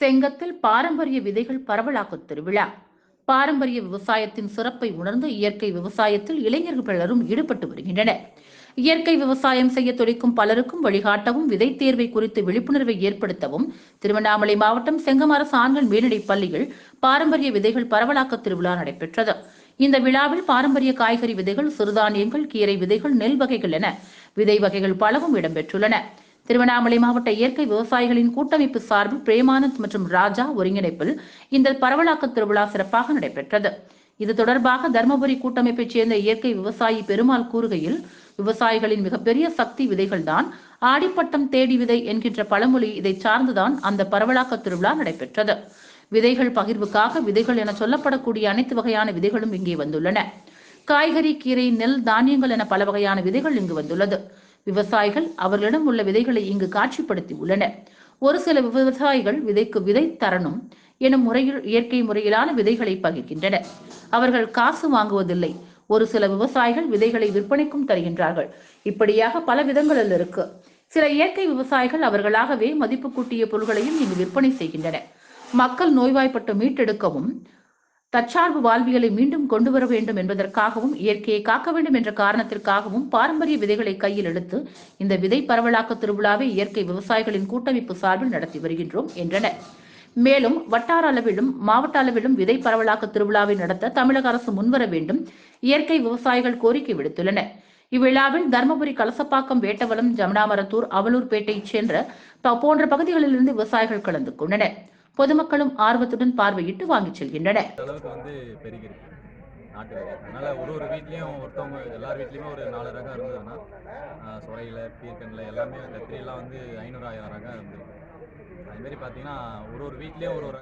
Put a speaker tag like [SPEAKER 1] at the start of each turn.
[SPEAKER 1] செங்கத்தில் பாரம்பரிய விதைகள் பரவலாக்க திருவிழா. பாரம்பரிய விவசாயத்தின் சிறப்பை உணர்ந்து இயற்கை விவசாயத்தில் இளைஞர்கள் பலரும் ஈடுபட்டு வருகின்றனர். இயற்கை விவசாயம் செய்ய துடிக்கும் பலருக்கும் வழிகாட்டவும் விதை தேர்வை குறித்து விழிப்புணர்வை ஏற்படுத்தவும் திருவண்ணாமலை மாவட்டம் செங்கமரசு ஆண்கள் மேல்நிலைப் பள்ளியில் பாரம்பரிய விதைகள் பரவலாக்க திருவிழா நடைபெற்றது. இந்த விழாவில் பாரம்பரிய காய்கறி விதைகள் சிறுதானியங்கள் கீரை விதைகள் நெல் வகைகள் என விதை வகைகள் பலவும் இடம்பெற்றுள்ளன. திருவண்ணாமலை மாவட்ட இயற்கை விவசாயிகளின் கூட்டமைப்பு சார்பில் பிரேமானந்த் மற்றும் ராஜா ஒருங்கிணைப்பில் இந்த பரவலாக்க திருவிழா சிறப்பாக நடைபெற்றது. இது தொடர்பாக தர்மபுரி கூட்டமைப்பைச் சேர்ந்த இயற்கை விவசாயி பெருமாள் கூறுகையில் விவசாயிகளின் மிகப்பெரிய சக்தி விதைகள்தான் ஆடிப்பட்டம் தேடி விதை என்கின்ற பழமொழி இதை சார்ந்துதான் அந்த பரவலாக்க திருவிழா நடைபெற்றது. விதைகள் பகிர்வுக்காக விதைகள் என சொல்லப்படக்கூடிய அனைத்து வகையான விதைகளும் இங்கே வந்துள்ளன. காய்கறி கீரை நெல் தானியங்கள் என பல வகையான விதைகள் இங்கு வந்துள்ளது. விவசாயிகள் அவர்களிடம் உள்ள விதைகளை இங்கு காட்சிப்படுத்தி உள்ளனர். ஒரு சில விவசாயிகள் விதைக்கு விதை தரணும் எனும் முறையில் இயற்கை முறையிலான விதைகளை பகிர்கின்றனர். அவர்கள் காசு வாங்குவதில்லை. ஒரு சில விவசாயிகள் விதைகளை விற்பனைக்கும் தருகின்றார்கள். இப்படியாக பல விதங்களில் இருக்கு. சில இயற்கை விவசாயிகள் அவர்களாகவே மதிப்பு கூட்டிய பொருள்களையும் இங்கு விற்பனை செய்கின்றனர். மக்கள் நோய்வாய்ப்பட்டு மீட்டெடுக்கவும் தற்சார்பு வாழ்வியலை மீண்டும் கொண்டு வர வேண்டும் என்பதற்காகவும் இயற்கையை காக்க வேண்டும் என்ற காரணத்திற்காகவும் பாரம்பரிய விதைகளை கையில் எடுத்து இந்த விதை பரவலாக்க திருவிழாவை இயற்கை விவசாயிகளின் கூட்டமைப்பு சார்பில் நடத்தி வருகின்றோம் என்றனர். மேலும் வட்டார அளவிலும் மாவட்ட அளவிலும் விதை பரவலாக்க திருவிழாவை நடத்த தமிழக அரசு முன்வர வேண்டும் இயற்கை விவசாயிகள் கோரிக்கை விடுத்துள்ளனர். இவ்விழாவில் தருமபுரி கலசப்பாக்கம் வேட்டவலம் ஜமுனாமரத்தூர் அவலூர்பேட்டை சேர்ந்த போன்ற பகுதிகளிலிருந்து விவசாயிகள் கலந்து கொண்டனர். பொதுமக்களும் ஆர்வத்துடன் பார்வையிட்டு வாங்கிச் செல்கின்றனர்.
[SPEAKER 2] வந்து நாட்டு விதை அதனால ஒரு ஒரு வீட்லேயும் ஒருத்தவங்க எல்லார் வீட்லேயுமே ஒரு நாலு ரகம் இருந்ததுன்னா ஆஹ் சுரையில் பீர்க்கனில் எல்லாமே கத்திரியெல்லாம் வந்து ஐநூறு ஆயிரம் ரகம் இருந்திருக்கு அதுமாரி பார்த்தீங்கன்னா ஒரு ஒரு வீட்லேயும் ஒரு ஒரு